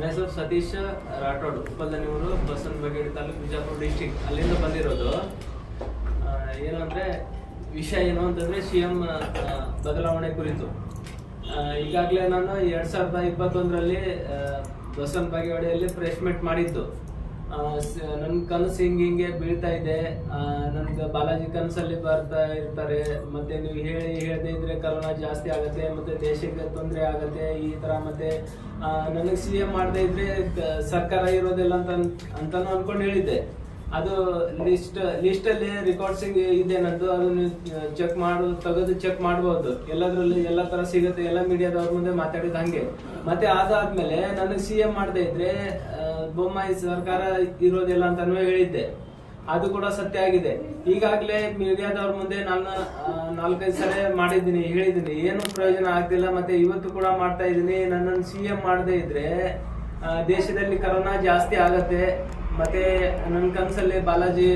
ನನ್ನ ಹೆಸರು ಸತೀಶ್ ರಾಠೋಡ್ ಉಪ್ಪಲ್ದನಿವರು ಬಸವನ ಬಗೆಡಿ ತಾಲೂಕು ಬಿಜಾಪುರ ಡಿಸ್ಟಿಕ್ ಅಲ್ಲಿಂದ ಬಂದಿರೋದು. ಏನು ಅಂದರೆ ವಿಷಯ ಏನು ಅಂತಂದರೆ ಸಿ ಎಂ ಬದಲಾವಣೆ ಕುರಿತು. ಈಗಾಗಲೇ ನಾನು ಎರಡು ಸಾವಿರದ ಇಪ್ಪತ್ತೊಂದರಲ್ಲಿ ಬಸವನ ಬಾಗೇವಾಡಿಯಲ್ಲಿ ಪ್ರೆಸ್ ಮೀಟ್ ಮಾಡಿದ್ದು. ನನ್ನ ಕನಸು ಹಿಂಗೆ ಹಿಂಗೆ ಬೀಳ್ತಾ ಇದೆ. ನನ್ಗೆ ಬಾಲಾಜಿ ಕನಸಲ್ಲಿ ಬರ್ತಾ ಇರ್ತಾರೆ. ಮತ್ತೆ ನೀವು ಹೇಳಿ ಹೇಳದೇ ಇದ್ರೆ ಕರೋನಾ ಜಾಸ್ತಿ ಆಗುತ್ತೆ, ಮತ್ತೆ ದೇಶಕ್ಕೆ ತೊಂದರೆ ಆಗುತ್ತೆ ಈ ತರ. ಮತ್ತೆ ನನಗೆ ಸಿ ಎಂ ಮಾಡದೇ ಇದ್ರೆ ಸರ್ಕಾರ ಇರೋದಿಲ್ಲ ಅಂತ ಅಂತಾನು ಅನ್ಕೊಂಡು ಹೇಳಿದ್ದೆ. ಅದು ಲಿಸ್ಟ್ ಲಿಸ್ಟ್ ಅಲ್ಲಿ ರೆಕಾರ್ಡ್ಸಿಂಗ್ ಇದೆ ನಂದು. ಅದನ್ನು ಚೆಕ್ ಮಾಡು, ತೆಗೆದು ಚೆಕ್ ಮಾಡಬಹುದು ಎಲ್ಲದ್ರಲ್ಲಿ ಎಲ್ಲ ತರ ಸಿಗುತ್ತೆ. ಎಲ್ಲ ಮೀಡಿಯಾದವ್ರ ಮುಂದೆ ಮಾತಾಡಿದ ಹಂಗೆ. ಮತ್ತೆ ಅದಾದ್ಮೇಲೆ ನನಗೆ ಸಿ ಎಂ ಮಾಡದೇ ಇದ್ರೆ ಬೊಮ್ಮಾಯಿ ಸರ್ಕಾರ ಇರೋದಿಲ್ಲ ಅಂತಾನು ಹೇಳಿದ್ದೆ. ಅದು ಕೂಡ ಸತ್ಯ ಆಗಿದೆ. ಈಗಾಗಲೇ ಮೀಡಿಯಾದವ್ರ ಮುಂದೆ ನಾನು ನಾಲ್ಕೈದು ಸಲ ಮಾಡಿದ್ದೀನಿ, ಹೇಳಿದ್ದೀನಿ. ಏನು ಪ್ರಯೋಜನ ಆಗ್ತಿಲ್ಲ ಮತ್ತೆ ಇವತ್ತು ಕೂಡ ಮಾಡ್ತಾ ಇದ್ದೀನಿ. ನನ್ನನ್ನು ಸಿ ಎಂ ಮಾಡದೇ ಇದ್ರೆ ದೇಶದಲ್ಲಿ ಕರೋನಾ ಜಾಸ್ತಿ ಆಗತ್ತೆ. ಮತ್ತೆ ನನ್ನ ಕನಸಲ್ಲಿ ಬಾಲಾಜಿ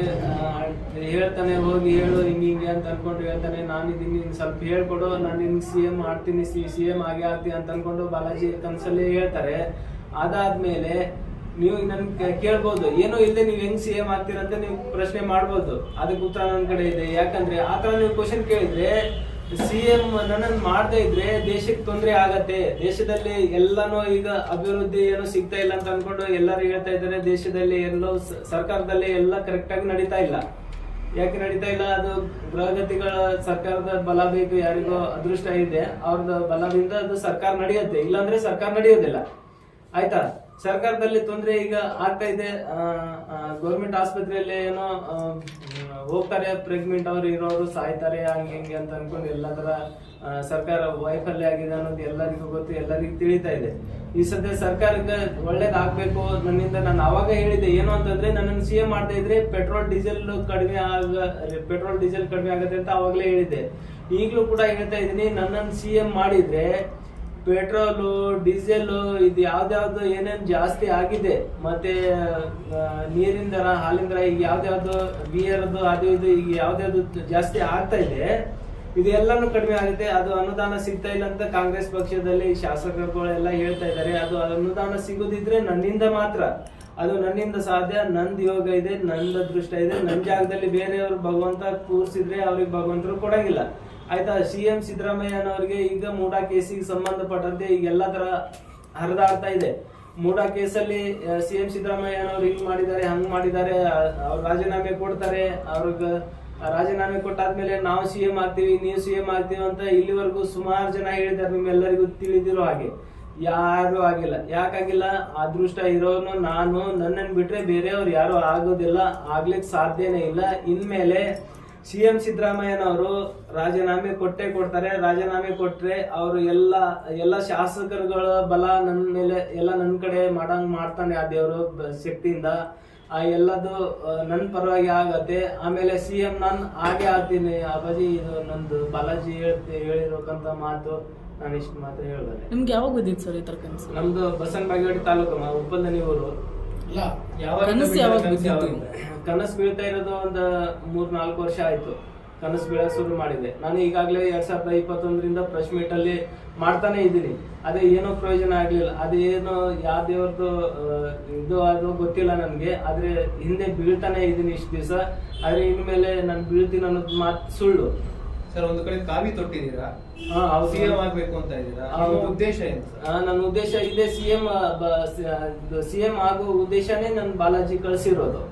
ಹೇಳ್ತಾನೆ, ಹೋಗಿ ಹೇಳು, ಹಿಂಗೆ ಹಿಂಗೆ ಅಂತ ಅನ್ಕೊಂಡು ಹೇಳ್ತಾನೆ. ನಾನು ಇದೀನಿ ಸ್ವಲ್ಪ ಹೇಳ್ಕೊಡು. ನಾನು ನಿನ್ಗೆ ಸಿ ಎಂ ಮಾಡ್ತೀನಿ, ಸಿ ಸಿ ಎಂ ಆಗಿ ಆಗ್ತೀನಿ ಅಂತ ಅನ್ಕೊಂಡು ಬಾಲಾಜಿ ಕನಸಲ್ಲಿ ಹೇಳ್ತಾರೆ. ಅದಾದ್ಮೇಲೆ ನೀವು ನನ್ ಕೇಳ್ಬೋದು. ಏನೋ ಇಲ್ಲದೆ ನೀವು ಹೆಂಗ್ ಸಿ ಎಂ ಆಗ್ತೀರಂತ ನೀವು ಪ್ರಶ್ನೆ ಮಾಡ್ಬೋದು. ಅದಕ್ಕೆ ಉತ್ತರ ನನ್ನ ಕಡೆ ಇದೆ. ಯಾಕಂದ್ರೆ ಆ ತರ ನೀವು ಕ್ವಶನ್ ಕೇಳಿದ್ರೆ ಸಿ ಎಂ ನನ್ನನ್ನು ಮಾಡದೇ ಇದ್ರೆ ದೇಶಕ್ಕೆ ತೊಂದರೆ ಆಗತ್ತೆ. ದೇಶದಲ್ಲಿ ಎಲ್ಲಾನು ಈಗ ಅಭಿವೃದ್ಧಿ ಏನು ಸಿಗ್ತಾ ಇಲ್ಲ ಅಂತ ಅನ್ಕೊಂಡು ಎಲ್ಲರೂ ಹೇಳ್ತಾ ಇದ್ದಾರೆ. ದೇಶದಲ್ಲಿ ಎಲ್ಲೋ ಸರ್ಕಾರದಲ್ಲಿ ಎಲ್ಲ ಕರೆಕ್ಟ್ ಆಗಿ ನಡೀತಾ ಇಲ್ಲ. ಯಾಕೆ ನಡೀತಾ ಇಲ್ಲ? ಅದು ಗೃಹಗತಿಗಳ ಸರ್ಕಾರದ ಬಲ ಬೇಕು ಯಾರಿಗೋ ಅದೃಷ್ಟ ಇದೆ. ಅವ್ರದ್ದು ಬಲದಿಂದ ಅದು ಸರ್ಕಾರ ನಡೆಯುತ್ತೆ. ಇಲ್ಲಾಂದ್ರೆ ಸರ್ಕಾರ ನಡೆಯೋದಿಲ್ಲ. ಆಯ್ತಾ? ಸರ್ಕಾರದಲ್ಲಿ ತೊಂದರೆ ಈಗ ಆಗ್ತಾ ಇದೆ. ಗೌರ್ಮೆಂಟ್ ಆಸ್ಪತ್ರೆಯಲ್ಲಿ ಏನೋ ಹೋಗ್ತಾರೆ ಪ್ರೆಗ್ನೆಂಟ್ ಅವ್ರು ಇರೋರು ಸಾಯ್ತಾರೆ, ಹಂಗೆ ಹಿಂಗೆ ಅಂತ ಅನ್ಕೊಂಡು ಎಲ್ಲ ತರ ಸರ್ಕಾರ ವೈಫಲ್ಯ ಆಗಿದೆ ಅನ್ನೋದು ಎಲ್ಲರಿಗೂ ಗೊತ್ತು, ಎಲ್ಲರಿಗೂ ತಿಳಿತಾ ಇದೆ. ಈ ಸದ್ಯ ಸರ್ಕಾರಕ್ಕೆ ಒಳ್ಳೇದಾಗಬೇಕು. ನನ್ನಿಂದ ನಾನು ಅವಾಗ ಹೇಳಿದೆ ಏನು ಅಂತಂದ್ರೆ ನನ್ನನ್ನು ಸಿ ಎಂ ಮಾಡ್ತಾ ಇದ್ರೆ ಪೆಟ್ರೋಲ್ ಡೀಸೆಲ್ ಕಡಿಮೆ ಆಗ ಪೆಟ್ರೋಲ್ ಡೀಸೆಲ್ ಕಡಿಮೆ ಆಗುತ್ತೆ ಅಂತ ಅವಾಗಲೇ ಹೇಳಿದ್ದೆ. ಈಗಲೂ ಕೂಡ ಹೇಳ್ತಾ ಇದ್ದೀನಿ, ನನ್ನನ್ನು ಸಿ ಎಂ ಮಾಡಿದ್ರೆ ಪೆಟ್ರೋಲು, ಡೀಸೆಲ್ ಇದು ಯಾವ್ದಾವ್ದು ಏನೇನ್ ಜಾಸ್ತಿ ಆಗಿದೆ, ಮತ್ತೆ ನೀರಿನ ದರ ಈಗ ಯಾವ್ದಾವ್ದು ಬಿಯರ್ದು ಅದು ಇದು ಈಗ ಯಾವ್ದಾವ್ದು ಜಾಸ್ತಿ ಆಗ್ತಾ ಇದೆ, ಇದೆಲ್ಲಾನು ಕಡಿಮೆ ಆಗುತ್ತೆ. ಅದು ಅನುದಾನ ಸಿಗ್ತಾ ಇಲ್ಲ ಅಂತ ಕಾಂಗ್ರೆಸ್ ಪಕ್ಷದಲ್ಲಿ ಶಾಸಕರುಗಳೆಲ್ಲ ಹೇಳ್ತಾ ಇದ್ದಾರೆ. ಅದು ಅನುದಾನ ಸಿಗುದಿದ್ರೆ ನನ್ನಿಂದ ಮಾತ್ರ. ಅದು ನನ್ನಿಂದ ಸಾಧ್ಯ, ನಂದ್ ಯೋಗ ಇದೆ, ನಂದ ಅದೃಷ್ಟ ಇದೆ ನನ್ನ ಜಾಗದಲ್ಲಿ ಬೇರೆಯವರು ಭಗವಂತ ಕೂರಿಸಿದ್ರೆ ಅವ್ರಿಗೆ ಭಗವಂತರು ಕೊಡಂಗಿಲ್ಲ. ಆಯ್ತಾ, ಸಿ ಎಂ ಸಿದ್ದರಾಮಯ್ಯನವರಿಗೆ ಈಗ ಮೂಡಾ ಕೇಸಿಗೆ ಸಂಬಂಧಪಟ್ಟಂತೆ ಈಗ ಎಲ್ಲ ತರ ಹರಿದಾಡ್ತಾ ಇದೆ. ಮೂಡಾ ಕೇಸಲ್ಲಿ ಸಿ ಎಂ ಸಿದ್ದರಾಮಯ್ಯನವ್ರು ಹಿಂಗ್ ಮಾಡಿದ್ದಾರೆ, ಹಂಗ್ ಮಾಡಿದ್ದಾರೆ ಅವ್ರು ರಾಜೀನಾಮೆ ಕೊಡ್ತಾರೆ, ಅವ್ರಿಗೆ ರಾಜೀನಾಮೆ ಕೊಟ್ಟಾದ್ಮೇಲೆ ನಾವು ಸಿ ಎಂ ಆಗ್ತೀವಿ, ನೀವು ಸಿ ಎಂ ಆಗ್ತೀವಿ ಅಂತ ಇಲ್ಲಿವರೆಗೂ ಸುಮಾರು ಜನ ಹೇಳಿದ್ದಾರೆ, ನಿಮ್ಮೆಲ್ಲರಿಗೂ ತಿಳಿದಿರೋ ಹಾಗೆ. ಯಾರು ಆಗಿಲ್ಲ. ಯಾಕಾಗಿಲ್ಲ ಅದೃಷ್ಟ ಇರೋನು ನಾನು ನನ್ನನ್ನು ಬಿಟ್ರೆ ಬೇರೆಯವ್ರು ಯಾರು ಆಗೋದಿಲ್ಲ ಆಗ್ಲಿಕ್ಕೆ ಸಾಧ್ಯನೇ ಇಲ್ಲ. ಇನ್ಮೇಲೆ ಸಿ ಎಂ ಸಿದ್ದರಾಮಯ್ಯನವರು ರಾಜೀನಾಮೆ ಕೊಟ್ಟೆ ಕೊಡ್ತಾರೆ. ರಾಜೀನಾಮೆ ಕೊಟ್ಟರೆ ಅವರು ಎಲ್ಲ ಎಲ್ಲ ಶಾಸಕರುಗಳ ಬಲ ನನ್ನ ಮೇಲೆ ಎಲ್ಲ ನನ್ನ ಕಡೆ ಮಾಡಂಗ್ ಮಾಡ್ತಾನೆ ಆ ದೇವರು ಶಕ್ತಿಯಿಂದ. ಆ ಎಲ್ಲದು ನನ್ನ ಪರವಾಗಿ ಆಗತ್ತೆ. ಆಮೇಲೆ ಸಿ ಎಂ ನಾನು ಹಾಗೆ ಆಗ್ತೀನಿ. ಅಪ್ಪಾಜಿ ಇದು ನಂದು ಬಾಲಾಜಿ ಹೇಳ್ತಿ ಹೇಳಿರೋಕಂತ ಮಾತು ನಾನು ಇಷ್ಟು ಮಾತ್ರ ಹೇಳಿದೆ. ನಿಮ್ಗೆ ಯಾವಾಗ ಬಿದ್ದಿತ್ತು ಸರ್ ಈ ತರ ಕನಸು ನಮ್ದು ಬಸವನ ಬಾಗೇವಾಡಿ ತಾಲೂಕು ಉಪ್ಪಲ್ದನಿ ಊರು ಕನಸು ಯಾವಾಗ ಕನಸು ಬೀಳ್ತಾ ಇರೋದು ಒಂದು ಮೂರ್ ನಾಲ್ಕು ವರ್ಷ ಆಯ್ತು. ಕನಸು ಬೀಳಕ್ ಶುರು ಮಾಡಿದೆ. ನಾನು ಈಗಾಗಲೇ ಎರಡ್ ಸಾವಿರದ ಇಪ್ಪತ್ತೊಂದರಿಂದ ಪ್ರೆಸ್ ಮೀಟ್ ಅಲ್ಲಿ ಮಾಡ್ತಾನೆ ಇದ್ದೀನಿ. ಅದೇ ಏನೋ ಪ್ರಯೋಜನ ಆಗ್ಲಿಲ್ಲ. ಅದೇನೋ ಯಾವ ದೇವ್ರದ್ದು ಇದು ಅದು ಗೊತ್ತಿಲ್ಲ ನನ್ಗೆ. ಆದ್ರೆ ಹಿಂದೆ ಬೀಳ್ತಾನೆ ಇದ್ದೀನಿ ಇಷ್ಟು ದಿವಸ. ಆದ್ರೆ ಇನ್ಮೇಲೆ ನಾನು ಬೀಳ್ತೀನಿ ಅನ್ನೋದು ಮಾತು ಸುಳ್ಳು. ಸರ್ ಒಂದು ಕಡೆ ಕಾವಿ ತೊಟ್ಟಿದ್ದೀರಾ. ಸಿಎಂ ಆಗ್ಬೇಕು ಅಂತ ಇದ್ದೀರಾ. ಉದ್ದೇಶ ಏನು ನನ್ನ ಉದ್ದೇಶ ಇಲ್ಲೇ ಸಿ ಎಂ ಸಿ ಎಂ ಆಗೋ ಉದ್ದೇಶನೇ ನನ್ನ ಬಾಲಾಜಿ ಕಳ್ಸಿರೋದು.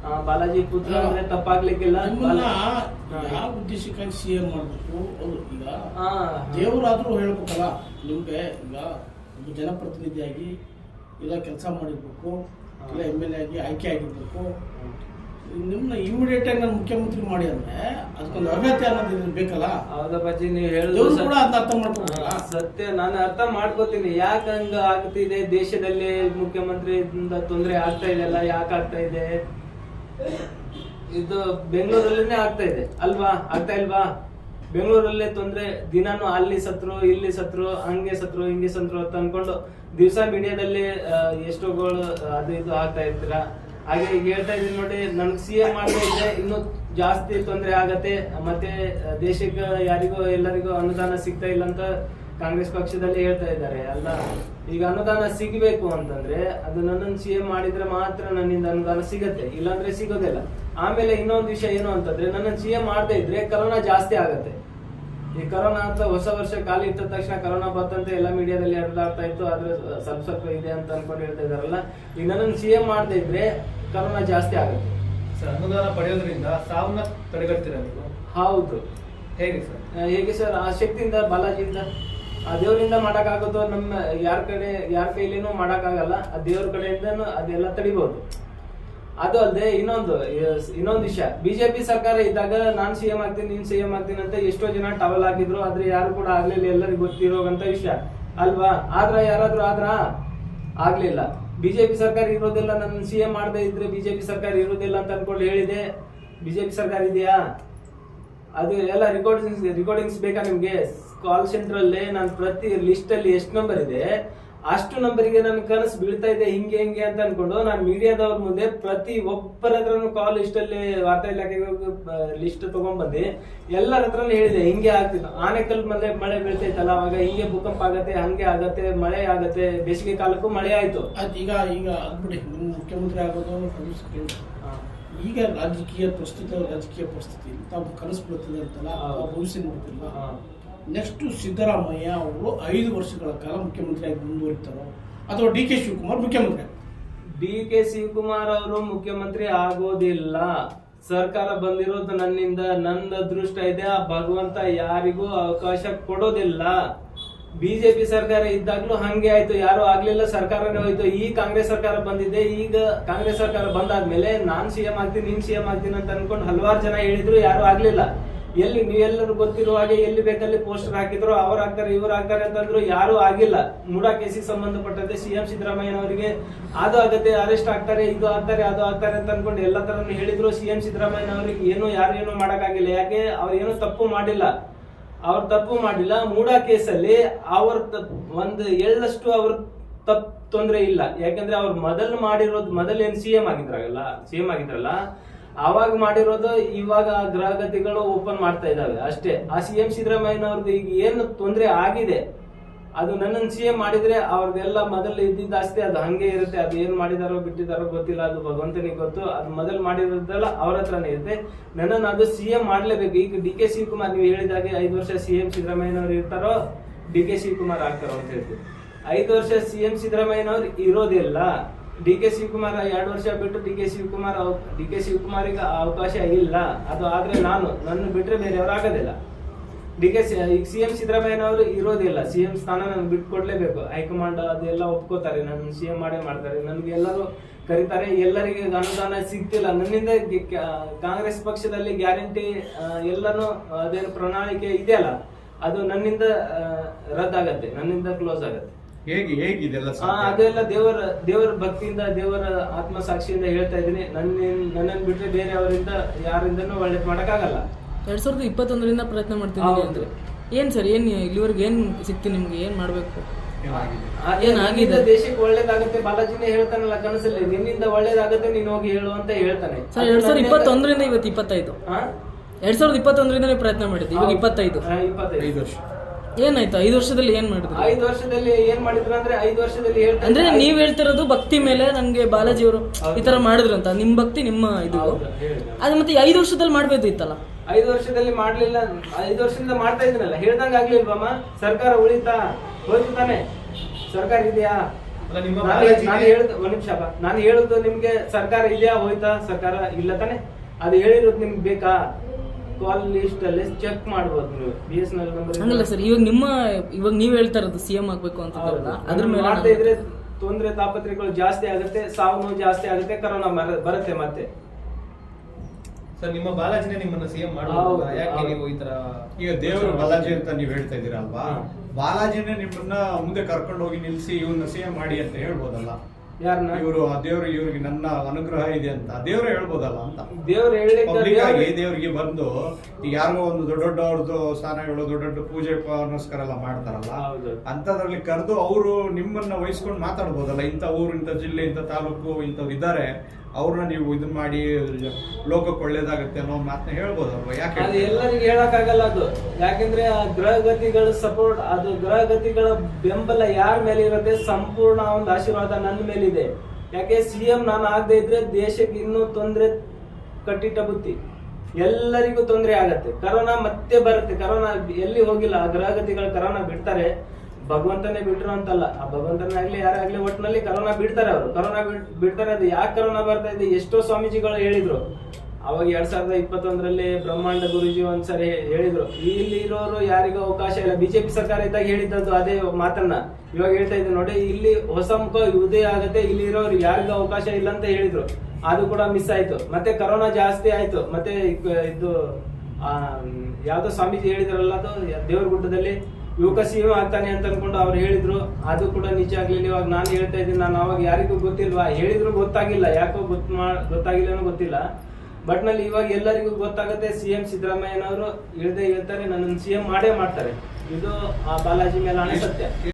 ಆ, ಬಾಲಾಜಿ ಪುತ್ರ ಅಂದ್ರೆ ತಪ್ಪಾಗ್ಲಿಕ್ಕಿಲ್ಲ. ಯಾವ ಉದ್ದೇಶಕ್ಕಾಗಿ ಸಿ ಎಂ ಮಾಡಬೇಕು? ಈಗ ಹಾ. ದೇವರಾದ್ರೂ ಹೇಳ್ಬೇಕಲ್ಲ ನಿಮ್ಗೆ ಈಗ ಒಂದು ಜನಪ್ರತಿನಿಧಿಯಾಗಿ ಇಲ್ಲ ಕೆಲಸ ಮಾಡಿರ್ಬೇಕು ಇಲ್ಲ ಎಂ ಎಲ್ ಎ ಆಗಿ ಆಯ್ಕೆ ಆಗಿರ್ಬೇಕು. ನಿಮ್ಮನ್ನ ಇಮಿಡಿಯೇಟ್ ಆಗಿ ನಾನು ಮುಖ್ಯಮಂತ್ರಿ ಮಾಡಿ ಅಂದ್ರೆ ಅದಕ್ಕೊಂದು ಅರ್ಹತೆ ಅನ್ನೋದು ಬೇಕಲ್ಲ? ಬೇಕಲ್ಲ ಬಜ್ಜಿ ನೀವು ಹೇಳಿದ್ರು. ಕೂಡ ಅದನ್ನ ಅರ್ಥ ಮಾಡ್ಕೊಬೇಕಲ್ಲ? ಸತ್ಯ. ನಾನು ಅರ್ಥ ಮಾಡ್ಕೋತೀನಿ. ಯಾಕೆ ಹಂಗ ಆಗ್ತಿದೆ? ದೇಶದಲ್ಲಿ ಮುಖ್ಯಮಂತ್ರಿಯಿಂದ ತೊಂದರೆ ಆಗ್ತಾ ಇದೆಯಲ್ಲ ಯಾಕೆ ಆಗ್ತಾ ಇದೆ? ಇದು ಬೆಂಗಳೂರಲ್ಲೇ ಆಗ್ತಾ ಇದೆ. ಅಲ್ವಾ? ಆಗ್ತಾ ಇಲ್ವಾ? ಬೆಂಗಳೂರಲ್ಲೇ ತೊಂದರೆ. ದಿನಾನು ಅಲ್ಲಿ ಸತ್ರು ಇಲ್ಲಿ ಸತ್ರು ಹಂಗೆ ಸತ್ರು ಹಿಂಗೆ ಸತ್ರು ಅಂತ ಅನ್ಕೊಂಡು ದಿವಸ ಮೀಡಿಯಾದಲ್ಲಿ ಎಷ್ಟೋಗಳು ಅದು ಇದು ಆಗ್ತಾ ಇರ್ತೀರಾ? ಹಾಗೆ ಈಗ ಹೇಳ್ತಾ ಇದೀನಿ ನೋಡಿ, ನನ್ಗೆ ಸಿ ಎಂ ಮಾಡ್ತಾ ಇದ್ರೆ ಇನ್ನು ಜಾಸ್ತಿ ತೊಂದರೆ ಆಗತ್ತೆ. ಮತ್ತೆ ದೇಶಕ್ಕೆ ಯಾರಿಗೂ ಎಲ್ಲರಿಗೂ ಅನುದಾನ ಸಿಗ್ತಾ ಇಲ್ಲ ಅಂತ ಕಾಂಗ್ರೆಸ್ ಪಕ್ಷದಲ್ಲಿ ಹೇಳ್ತಾ ಇದ್ದಾರೆ. ಅಲ್ಲ, ಈಗ ಅನುದಾನ ಸಿಗಬೇಕು ಅಂತಂದ್ರೆ ಅದು ನನ್ನನ್ನು ಸಿ ಎಂ ಮಾಡಿದ್ರೆ ಮಾತ್ರ ನನ್ನಿಂದ ಅನುದಾನ ಸಿಗತ್ತೆ. ಇಲ್ಲಾಂದ್ರೆ ಸಿಗೋದಿಲ್ಲ. ಆಮೇಲೆ ಇನ್ನೊಂದು ವಿಷಯ ಏನು ಅಂತಂದ್ರೆ, ನನ್ನ ಸಿ ಎಂ ಮಾಡದೇ ಇದ್ರೆ ಕರೋನಾ ಜಾಸ್ತಿ ಆಗತ್ತೆ. ಈ ಕರೋನಾ ಅಂತ ಹೊಸ ವರ್ಷ ಖಾಲಿ ಇಟ್ಟ ತಕ್ಷಣ ಕರೋನಾ ಬಂತಂತ ಎಲ್ಲ ಮೀಡಿಯಾದಲ್ಲಿ ಹರಿದಾಡ್ತಾ ಇತ್ತು ಆದ್ರೆ ಸ್ವಲ್ಪ ಸ್ವಲ್ಪ ಇದೆ ಅಂತ ಅನ್ಕೊಂಡು ಹೇಳ್ತಾ ಇದಾರಲ್ಲ ಈಗ ನನ್ನ ಸಿ ಎಂ ಮಾಡದೇ ಇದ್ರೆ ಕರೋನಾ ಜಾಸ್ತಿ ಆಗುತ್ತೆ. ಸರ್ ಅನುದಾನ ಪಡೆಯೋದ್ರಿಂದ ಸಾವನ್ನ ತಡೆಗಟ್ಟಿರೋದು ನೀವು? ಹೌದು. ಹೇಗೆ ಸರ್? ಹೇಗೆ ಸರ್? ಆ ಶಕ್ತಿಯಿಂದ ಬಾಲಾಜಿಯಿಂದ? ಆ ದೇವರಿಂದ ಮಾಡಕ್ಕಾಗೋದು ನಮ್ಮ ಯಾರ ಕಡೆ ಯಾರ ಕೈಲಿನೂ ಮಾಡಕ್ಕಾಗಲ್ಲ. ಆ ದೇವ್ರ ಕಡೆಯಿಂದನೂ ಅದೆಲ್ಲ ತಡಿಬಹುದು ಅದು ಅಲ್ಲದೆ ಇನ್ನೊಂದು ಇನ್ನೊಂದು ವಿಷಯ. ಬಿಜೆಪಿ ಸರ್ಕಾರ ಇದ್ದಾಗ ನಾನು ಸಿ ಎಂ ಆಗ್ತೀನಿ ನೀನ್ ಸಿ ಎಂ ಆಗ್ತೀನಿ ಅಂತ ಎಷ್ಟೋ ಜನ ಟವಲ್ ಹಾಕಿದ್ರು, ಆದ್ರೆ ಯಾರು ಕೂಡ ಆಗ್ಲಿಲ್ಲ, ಎಲ್ಲರಿಗೂ ಗೊತ್ತಿರೋಂತ ವಿಷಯ. ಅಲ್ವಾ? ಆದ್ರ ಯಾರಾದ್ರೂ ಆದ್ರ ಆಗ್ಲಿಲ್ಲ. ಬಿಜೆಪಿ ಸರ್ಕಾರ ಇರೋದಿಲ್ಲ ನನ್ನ ಸಿ ಎಂ ಮಾಡದೇ ಇದ್ರೆ ಬಿಜೆಪಿ ಸರ್ಕಾರ ಇರೋದಿಲ್ಲ ಅಂತ ಅನ್ಕೊಂಡು ಹೇಳಿದೆ. ಬಿಜೆಪಿ ಸರ್ಕಾರ ಇದೆಯಾ? ಅದು ಎಲ್ಲ ರೆಕಾರ್ಡಿಂಗ್ಸ್ ರೆಕಾರ್ಡಿಂಗ್ಸ್ ಬೇಕಾ ನಿಮ್ಗೆ? ಕಾಲ್ ಸೆಂಟರ್ ಅಲ್ಲಿ ನಾನು ಪ್ರತಿ ಲಿಸ್ಟ್ ಅಲ್ಲಿ ಎಷ್ಟು ನಂಬರ್ ಇದೆ? ಅಷ್ಟು ನಂಬರಿಗೆ ನನ್ನ ಕನಸು ಬೀಳ್ತಾ ಇದೆ ಹಿಂಗೆ ಹಿಂಗೆ ಅಂತ ಅನ್ಕೊಂಡು ನಾನು ಮೀಡಿಯಾದವ್ರ ಮುಂದೆ ಪ್ರತಿ ಒಬ್ಬರ ಹತ್ರನು ಕಾಲ್ ಲಿಸ್ಟ್ ಅಲ್ಲಿ ವಾರ್ತಾ ಇಲಾಖೆಗೆ ಲಿಸ್ಟ್ ತಗೊಂಡ್ಬಂದು ಎಲ್ಲರ ಹತ್ರನು ಹೇಳಿದೆ ಹಿಂಗೆ ಆಗ್ತಿತ್ತು. ಆನೆಕಲ್ ಮಳೆ ಮಳೆ ಬೀಳ್ತೈತಲ್ಲ ಅವಾಗ ಹಿಂಗೆ ಭೂಕಂಪ ಆಗತ್ತೆ ಹಂಗೆ ಆಗತ್ತೆ ಮಳೆ ಆಗತ್ತೆ ಬೇಸಿಗೆ ಕಾಲಕ್ಕೂ ಮಳೆ ಆಯ್ತು. ಅದು ಈಗ ಈಗ ಅದ್ಬಿಡಿ ಮುಖ್ಯಮಂತ್ರಿ ಆಗೋದು ಈಗ ರಾಜಕೀಯ ಪ್ರಸ್ತುತ ರಾಜಕೀಯ ಪರಿಸ್ಥಿತಿ ತಾವು ಕನಸು ಬೀಳ್ತದೆ ಅಂತಲ್ಲ ಭವಿಷ್ಯ ನೋಡ್ತಿಲ್ಲ ಹಾ. ನೆಕ್ಸ್ಟ್ ಸಿದ್ದರಾಮಯ್ಯ ಅವರು ಐದು ವರ್ಷಗಳ ಕಾಲ ಮುಖ್ಯಮಂತ್ರಿಯಾಗಿ ಮುಂದುವರಿತಾರೋ? ಅಥವಾ ಡಿ ಕೆ ಶಿವಕುಮಾರ್ ಮುಖ್ಯಮಂತ್ರಿ? ಡಿ ಕೆ ಶಿವಕುಮಾರ್ ಅವರು ಮುಖ್ಯಮಂತ್ರಿ ಆಗೋದಿಲ್ಲ. ಸರ್ಕಾರ ಬಂದಿರೋದು ನನ್ನಿಂದ ನನ್ನ ಅದೃಷ್ಟ ಇದೆ, ಆ ಭಗವಂತ ಯಾರಿಗೂ ಅವಕಾಶ ಕೊಡೋದಿಲ್ಲ. ಬಿಜೆಪಿ ಸರ್ಕಾರ ಇದ್ದಾಗ್ಲೂ ಹಂಗೆ ಆಯ್ತು, ಯಾರು ಆಗ್ಲಿಲ್ಲ, ಸರ್ಕಾರನೇ ಹೋಯ್ತು. ಈ ಕಾಂಗ್ರೆಸ್ ಸರ್ಕಾರ ಬಂದಿದೆ, ಈಗ ಕಾಂಗ್ರೆಸ್ ಸರ್ಕಾರ ಬಂದಾದ್ಮೇಲೆ ನಾನ್ ಸಿಎಂ ಆಗ್ತೀನಿ, ನೀನ್ ಸಿಎಂ ಆಗ್ತೀನಿ ಅಂತ ಅನ್ಕೊಂಡು ಹಲವಾರು ಜನ ಹೇಳಿದ್ರು, ಯಾರು ಆಗ್ಲಿಲ್ಲ. ಎಲ್ಲಿ ನೀವೆಲ್ಲರೂ ಗೊತ್ತಿರುವ ಹಾಗೆ ಎಲ್ಲಿ ಬೇಕಲ್ಲಿ ಪೋಸ್ಟರ್ ಹಾಕಿದ್ರು, ಅವ್ರು ಹಾಕ್ತಾರೆ, ಇವ್ರು ಹಾಕ್ತಾರೆ ಅಂತಂದ್ರು ಯಾರು ಆಗಿಲ್ಲ. ಮೂಡಾ ಕೇಸಿಗೆ ಸಂಬಂಧಪಟ್ಟಂತೆ ಸಿಎಂ ಸಿದ್ದರಾಮಯ್ಯನವರಿಗೆ ಅದು ಆಗತ್ತೆ ಅರೆಸ್ಟ್ ಆಗ್ತಾರೆ, ಇದು ಆಗ್ತಾರೆ, ಅದು ಆಗ್ತಾರೆ ಅಂತ ಅನ್ಕೊಂಡು ಎಲ್ಲ ತರನು ಹೇಳಿದ್ರು ಸಿಎಂ ಸಿದ್ದರಾಮಯ್ಯನವರಿಗೆ. ಏನು ಯಾರು ಏನು ಮಾಡೋಕ್ಕಾಗಿಲ್ಲ. ಯಾಕೆ? ಅವ್ರು ಏನು ತಪ್ಪು ಮಾಡಿಲ್ಲ. ಅವ್ರು ತಪ್ಪು ಮಾಡಿಲ್ಲ. ಮೂಡಾ ಕೇಸಲ್ಲಿ ಅವ್ರ ಒಂದು ಎಳ್ಳಷ್ಟು ಅವ್ರ ತಪ್ಪು ತೊಂದರೆ ಇಲ್ಲ. ಯಾಕಂದ್ರೆ ಅವ್ರು ಮೊದಲು ಮಾಡಿರೋದು, ಮೊದಲು ಏನು ಸಿ ಎಂ ಆಗಿದ್ರಲ್ಲ ಸಿ ಎಂ ಆಗಿದ್ರಲ್ಲ ಅವಾಗ ಮಾಡಿರೋದು ಇವಾಗ ಆ ಗ್ರಹಗತಿಗಳು ಓಪನ್ ಮಾಡ್ತಾ ಇದ್ದಾವೆ. ಅಷ್ಟೇ. ಆ ಸಿ ಎಂ ಸಿದ್ದರಾಮಯ್ಯನವ್ರದ್ದು ಈಗ ಏನು ತೊಂದರೆ ಆಗಿದೆ, ಅದು ನನ್ನನ್ನು ಸಿ ಎಂ ಮಾಡಿದ್ರೆ ಅವ್ರದ್ದೆಲ್ಲ ಮೊದಲು ಇದ್ದಿದ್ದ ಆಸ್ತಿ ಅದು ಹಂಗೆ ಇರುತ್ತೆ. ಅದು ಏನು ಮಾಡಿದಾರೋ ಬಿಟ್ಟಿದಾರೋ ಗೊತ್ತಿಲ್ಲ. ಅದು ಭಗವಂತನಿಗೆ ಗೊತ್ತು. ಅದು ಮೊದಲು ಮಾಡಿರೋದೆಲ್ಲ ಅವ್ರ ಹತ್ರನೇ ಇರುತ್ತೆ. ನನ್ನನ್ನು ಅದು ಸಿ ಎಂ ಮಾಡಲೇಬೇಕು. ಈಗ ಡಿ ಕೆ ಶಿವಕುಮಾರ್ ನೀವು ಹೇಳಿದಾಗೆ ಐದು ವರ್ಷ ಸಿ ಎಂ ಸಿದ್ದರಾಮಯ್ಯನವ್ರು ಇರ್ತಾರೋ, ಡಿ ಕೆ ಶಿವಕುಮಾರ್ ಆಗ್ತಾರೋ ಅಂತ ಹೇಳ್ತೀವಿ. ಐದು ವರ್ಷ ಸಿ ಎಂ ಸಿದ್ದರಾಮಯ್ಯನವ್ರು ಇರೋದಿಲ್ಲ ಡಿ ಕೆ ಶಿವಕುಮಾರ್ ಎರಡು ವರ್ಷ ಬಿಟ್ಟು D K Shivakumar D K ಶಿವಕುಮಾರಿಗೆ ಅವಕಾಶ ಇಲ್ಲ. ಅದು ಆದ್ರೆ ನಾನು, ನನ್ನ ಬಿಟ್ರೆ ಬೇರೆಯವರು ಆಗೋದಿಲ್ಲ ಡಿ ಕೆ ಸಿ ಈಗ ಸಿ ಎಂ ಸಿದ್ದರಾಮಯ್ಯನವರು ಇರೋದಿಲ್ಲ. ಸಿ ಎಂ ಸ್ಥಾನ ನನ್ಗೆ ಬಿಟ್ಕೊಡ್ಲೇಬೇಕು. ಹೈಕಮಾಂಡ್ ಅದೆಲ್ಲ ಒಪ್ಕೋತಾರೆ. ನನ್ನ ಸಿ ಎಂ ಮಾಡೇ ಮಾಡ್ತಾರೆ. ನನಗೆ ಎಲ್ಲರೂ ಕರೀತಾರೆ. ಎಲ್ಲರಿಗೆ ಅನುದಾನ ಸಿಗ್ತಿಲ್ಲ. ನನ್ನಿಂದ ಕಾಂಗ್ರೆಸ್ ಪಕ್ಷದಲ್ಲಿ ಗ್ಯಾರಂಟಿ ಎಲ್ಲನೂ ಅದೇನು ಪ್ರಣಾಳಿಕೆ ಇದೆಯಲ್ಲ, ಅದು ನನ್ನಿಂದ ರದ್ದಾಗತ್ತೆ. ನನ್ನಿಂದ ಕ್ಲೋಸ್ ಆಗತ್ತೆ. ಹೇಗೆ ಹೇಗಿದೆಲ್ಲ ಆ, ಅದೆಲ್ಲ ದೇವರ ದೇವರ ಭಕ್ತಿಯಿಂದ ದೇವರ ಆತ್ಮ ಸಾಕ್ಷಿಯಿಂದ ಹೇಳ್ತಾ ಇದ್ದೀನಿ. ನನ್ನ ನನ್ನನ್ನು ಬಿಟ್ರೆ ಬೇರೆಯವರಿಂದ ಯಾರಿಂದನೂ ಒಳ್ಳೇದು ಮಾಡೋಕ್ಕಾಗಲ್ಲ. ಎರಡ್ ಸಾವಿರದ ಇಪ್ಪತ್ತೊಂದರಿಂದ ಪ್ರಯತ್ನ ಮಾಡ್ತೀನಿ ಅಂದ್ರೆ. ಏನ್ ಸರ್ ಏನ್ ಇಲ್ಲಿವರೆಗೆ ಏನ್ ಸಿಕ್ತು ನಿಮ್ಗೆ? ಏನ್ ಮಾಡ್ಬೇಕು? ಏನಾಗಿದೆ? ದೇಶಕ್ಕೆ ಒಳ್ಳೇದಾಗುತ್ತೆ ಬಾಲಾಜಿನೇ ಹೇಳ್ತಾನಲ್ಲ ಕನಸಲ್ಲಿ. ನಿನ್ನಿಂದ ಒಳ್ಳೇದಾಗುತ್ತೆ ನೀನ್ ಹೋಗಿ ಹೇಳು ಅಂತ ಹೇಳ್ತಾನೆ. ಸರ್ ಎರಡ್ ಸಾವಿರದ ಇಪ್ಪತ್ತೊಂದರಿಂದ ಇವತ್ತು ಇಪ್ಪತ್ತೈದು. ಹಾ? ಎರಡ್ ಸಾವಿರದ ಇಪ್ಪತ್ತೊಂದರಿಂದ ಪ್ರಯತ್ನ ಮಾಡಿದ್ದೆ. ಇವಾಗ ಇಪ್ಪತ್ತೈದು. ಇಪ್ಪತ್ತೈದು. ವರ್ಷ. ಏನಾಯ್ತು? ಐದು ವರ್ಷದಲ್ಲಿ ಏನ್ ಮಾಡಿದ್ರು? ಐದು ವರ್ಷದಲ್ಲಿ ಏನ್ ಮಾಡಿದ್ರು ಅಂದ್ರೆ ಐದು ವರ್ಷದಲ್ಲಿ ಹೇಳ್ತಾರೆ. ಅಂದ್ರೆ ನೀವ್ ಹೇಳ್ತಿರೋದು ಭಕ್ತಿ ಮೇಲೆ ನಂಗೆ ಬಾಲಾಜಿ ಅವರು ಈ ತರ ಮಾಡಿದ್ರು ಅಂತ. ನಿಮ್ ಭಕ್ತಿ ನಿಮ್ಮ ಇದು. ಅದ್ ಮತ್ತೆ ಐದು ವರ್ಷದಲ್ಲಿ ಮಾಡ್ಬೇಕು ಇತ್ತಲ್ಲ? ಐದು ವರ್ಷದಲ್ಲಿ ಮಾಡ್ಲಿಲ್ಲ. ಐದು ವರ್ಷದಿಂದ ಮಾಡ್ತಾ ಇದ್ನಲ್ಲ ಹೇಳ್ದಂಗ ಆಗ್ಲಿಲ್ವಮ್ಮ ಸರ್ಕಾರ ಉಳಿತಾ ಹೋಯ್ತು ತಾನೆ. ಸರ್ಕಾರ ಇದೆಯಾ? ನಾನು ಬಾಲಾಜಿಗೆ- ನಾನು ಹೇಳುದು ಒಂದ್ ನಿಮಿಷ ನಾನು ಹೇಳುದು ನಿಮ್ಗೆ ಸರ್ಕಾರ ಇದೆಯಾ ಹೋಯ್ತಾ ಸರ್ಕಾರ ಇಲ್ಲ ತಾನೆ? ಅದು ಹೇಳಿರೋದು ನಿಮ್ಗೆ ಬೇಕಾ? ಕಾಲ್ ಲಿಸ್ಟ್ ಅಲ್ಲಿ ಚೆಕ್ ಮಾಡ್ಬೋದು ನೀವು. ಬಿ ಎಸ್ ಎನ್ ಎಲ್ ಹಂಗಲ್ಲ ಸರ್ ಇವಾಗ ನಿಮ್ಮ ಇವಾಗ ನೀವ್ ಹೇಳ್ತಾ ಇರೋದು ಸಿಎಂ ಆಗ್ಬೇಕು ಅಂತ ಅದ್ರ ಮೇಲೆ ಮಾಡ್ತಾ ನಾನು- ಇದ್ರೆ ತೊಂದ್ರೆ ತಾಪತ್ರೆಗಳು ಜಾಸ್ತಿ ಆಗುತ್ತೆ ಸಾವು ನೋವು ಜಾಸ್ತಿ ಆಗುತ್ತೆ ಕರೋನಾ ಮರ- ಬರುತ್ತೆ ಮತ್ತೆ. ಸರ್ ನಿಮ್ಮ ಬಾಲಾಜಿನೇ ನಿಮ್ಮನ್ನ ಸಿಎಂ ಹೌದು, ಯಾಕೆ ಹೌದು. ನೀವು ಈ ತರ ಈಗ ದೇವರು ಬಾಲಾಜಿ ಅಂತ ನೀವು ಹೇಳ್ತಾ ಇದ್ದೀರಾ ಅಲ್ವಾ. ಬಾಲಾಜಿನೇ ನಿಮ್ಮನ್ನ ಮುಂದೆ ಕರ್ಕೊಂಡು ಹೋಗಿ ನಿಲ್ಸಿ ಇವನ್ನ ಸಿಎಂ ಮಾಡಿ ಅಂತ ಹೇಳ್ಬೋದಲ್ಲ? ಯಾರನ್ನ ಇವರು ಆ ದೇವರು ಇವ್ರಿಗೆ ನನ್ನ ಅನುಗ್ರಹ ಇದೆ ಅಂತ. ದೇವ್ರು ಹೇಳ್ಬೋದಲ್ಲ ಅಂತ. ದೇವ್ರು ಹೇಳಿ ದೇವರಿಗೆ ಬಂದು ಈಗ ಯಾರಿಗೋ ಒಂದು ದೊಡ್ಡ ದೊಡ್ಡವ್ರದ್ದು ಸ್ಥಾನಗಳು ದೊಡ್ಡ ದೊಡ್ಡ ಪೂಜೆ ಪುನಸ್ಕಾರ ಎಲ್ಲ ಮಾಡ್ತಾರಲ್ಲ. ಅಂತದ್ರಲ್ಲಿ ಕರೆದು ಅವರು ನಿಮ್ಮನ್ನ ವಹಿಸ್ಕೊಂಡು ಮಾತಾಡ್ಬೋದಲ್ಲ. ಇಂಥ ಊರು ಇಂಥ ಜಿಲ್ಲೆ ಇಂಥ ತಾಲೂಕು ಇಂಥವ್ ಇದ್ದಾರೆ. ಅವ್ರನ್ನ ನೀವು ಇದನ್ನ ಮಾಡಿ ಲೋಕಕ್ಕೆ ಒಳ್ಳೇದಾಗತ್ತೆ ಅನ್ನೋ ಮಾತನ್ನ ಹೇಳ್ಬೋದಲ್ವಾ ಯಾಕೆ ಅದು ಎಲ್ಲರಿಗೂ ಹೇಳಕ್ಕಾಗಲ್ಲ ಅದು. ಯಾಕೆಂದ್ರೆ ಆ ಗ್ರಹಗತಿಗಳ ಸಪೋರ್ಟ್ ಅದು ಗ್ರಹಗತಿಗಳ ಬೆಂಬಲ ಯಾರ ಮೇಲೆ ಇರುತ್ತೆ? ಸಂಪೂರ್ಣ ಒಂದು ಆಶೀರ್ವಾದ ನನ್ನ ಮೇಲಿದೆ. ಯಾಕೆ ಸಿ ಎಂ ನಾನು ಆಗದೆ ಇದ್ರೆ ದೇಶಕ್ಕೆ ಇನ್ನೂ ತೊಂದರೆ ಕಟ್ಟಿಟ್ಟ ಬುತ್ತಿ. ಎಲ್ಲರಿಗೂ ತೊಂದರೆ ಆಗತ್ತೆ. ಕರೋನಾ ಮತ್ತೆ ಬರುತ್ತೆ. ಕರೋನಾ ಎಲ್ಲಿ ಹೋಗಿಲ್ಲ. ಆ ಗ್ರಹಗತಿಗಳು ಕರೋನಾ ಬಿಡ್ತಾರೆ. ಭಗವಂತನೇ ಬಿಟ್ರು ಅಂತಲ್ಲ. ಆ ಭಗವಂತನೇ ಆಗ್ಲಿ ಯಾರಾಗ್ಲಿ ಒಟ್ಟಿನಲ್ಲಿ ಕರೋನಾ ಬಿಡ್ತಾರೆ ಅವರು. ಕರೋನಾ ಬಿಡ್- ಬಿಡ್ತಾರೆ ಅದು. ಯಾಕೆ ಕರೋನಾ ಬರ್ತಾ ಇದೆ? ಎಷ್ಟೋ ಸ್ವಾಮೀಜಿಗಳು ಹೇಳಿದ್ರು. ಅವಾಗ ಎರಡ್ ಸಾವಿರದ ಇಪ್ಪತ್ತೊಂದರಲ್ಲಿ ಬ್ರಹ್ಮಾಂಡ ಗುರುಜಿ ಒಂದ್ಸರಿ ಹೇಳಿದ್ರು. ಇಲ್ಲಿ ಇರೋರು ಯಾರಿಗೂ ಅವಕಾಶ ಇಲ್ಲ. ಬಿಜೆಪಿ ಸರ್ಕಾರ ಇದ್ದಾಗ ಹೇಳಿದ್ದದ್ದು ಅದೇ ಮಾತನ್ನ. ಇವಾಗ ಹೇಳ್ತಾ ಇದ್ದೆ ನೋಡಿ ಇಲ್ಲಿ ಹೊಸ ಮುಖ ಉದಯ ಆಗುತ್ತೆ. ಇಲ್ಲಿ ಇರೋರು ಯಾರಿಗೂ ಅವಕಾಶ ಇಲ್ಲ ಅಂತ ಹೇಳಿದ್ರು. ಅದು ಕೂಡ ಮಿಸ್ ಆಯ್ತು. ಮತ್ತೆ ಕರೋನಾ ಜಾಸ್ತಿ ಆಯ್ತು. ಮತ್ತೆ ಇದು ಆ, ಯಾವ್ದೋ ಸ್ವಾಮೀಜಿ ಹೇಳಿದ್ರಲ್ಲ ಅದು ದೇವ್ರ ಗುಡ್ಡದಲ್ಲಿ ಯುವಕ ಸಿಎಂ ಆಗ್ತಾನೆ ಅಂತ ಅನ್ಕೊಂಡು ಅವ್ರು ಹೇಳಿದ್ರು. ಅದು ಕೂಡ ನಿಜ ಆಗ್ಲಿಲ್ಲ. ಇವಾಗ ನಾನು ಹೇಳ್ತಾ ಇದ್ದೀನಿ, ನಾನು ಅವಾಗ ಯಾರಿಗೂ ಗೊತ್ತಿಲ್ವಾ? ಹೇಳಿದ್ರು ಗೊತ್ತಾಗಿಲ್ಲ. ಯಾಕೋ ಗೊತ್ತ ಗೊತ್ತಾಗಿಲ್ಲ ಗೊತ್ತಿಲ್ಲ. ಬಟ್ನಲ್ಲಿ ಇವಾಗ ಎಲ್ಲರಿಗೂ ಗೊತ್ತಾಗುತ್ತೆ ಸಿ ಎಂ ಸಿದ್ದರಾಮಯ್ಯನವರು ಇಳ್ದೇ ಹೇಳ್ತಾರೆ, ನನ್ನನ್ನು ಸಿ ಎಂ ಮಾಡೇ ಮಾಡ್ತಾರೆ. ಇದು ಆ ಬಾಲಾಜಿ ಮೇಲೆ ಅನಿಸುತ್ತೆ.